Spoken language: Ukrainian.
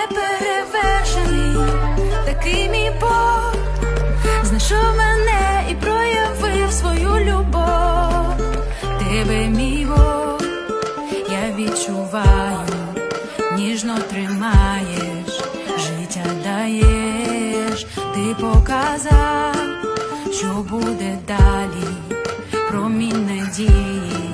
неперевершений, такий мій Бог знайшов мене і проявив свою любов, тебе, мій Бог, я відчуваю, ніжно тримаєш, життя даєш, ти показав, що буде далі, промінь надії.